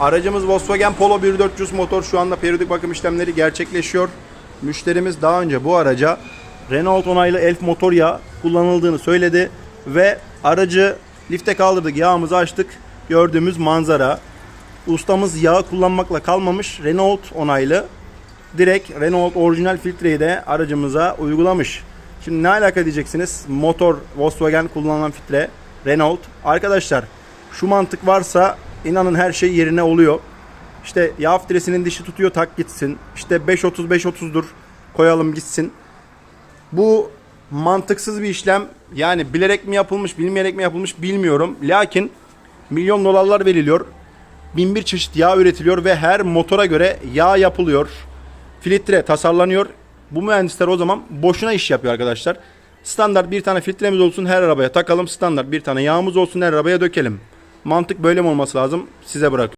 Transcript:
Aracımız Volkswagen Polo 1400 motor şu anda periyodik bakım işlemleri gerçekleşiyor. Müşterimiz daha önce bu araca Renault onaylı Elf motor yağı kullanıldığını söyledi ve aracı lifte kaldırdık, yağımızı açtık. Gördüğümüz manzara. Ustamız yağı kullanmakla kalmamış. Renault onaylı direkt Renault orijinal filtreyi de aracımıza uygulamış. Şimdi ne alaka diyeceksiniz? Motor Volkswagen kullanılan filtre Renault. Arkadaşlar şu mantık varsa inanın her şey yerine oluyor. İşte yağ filtresinin dişi tutuyor tak gitsin. İşte 5.30 5.30'dur koyalım gitsin. Bu mantıksız bir işlem. Yani bilerek mi yapılmış, bilmeyerek mi yapılmış bilmiyorum. Lakin milyon dolarlar veriliyor. Bin bir çeşit yağ üretiliyor ve her motora göre yağ yapılıyor. Filtre tasarlanıyor. Bu mühendisler o zaman boşuna iş yapıyor arkadaşlar. Standart bir tane filtremiz olsun her arabaya takalım. Standart bir tane yağımız olsun her arabaya dökelim. Mantık böyle mi olması lazım? Size bırak.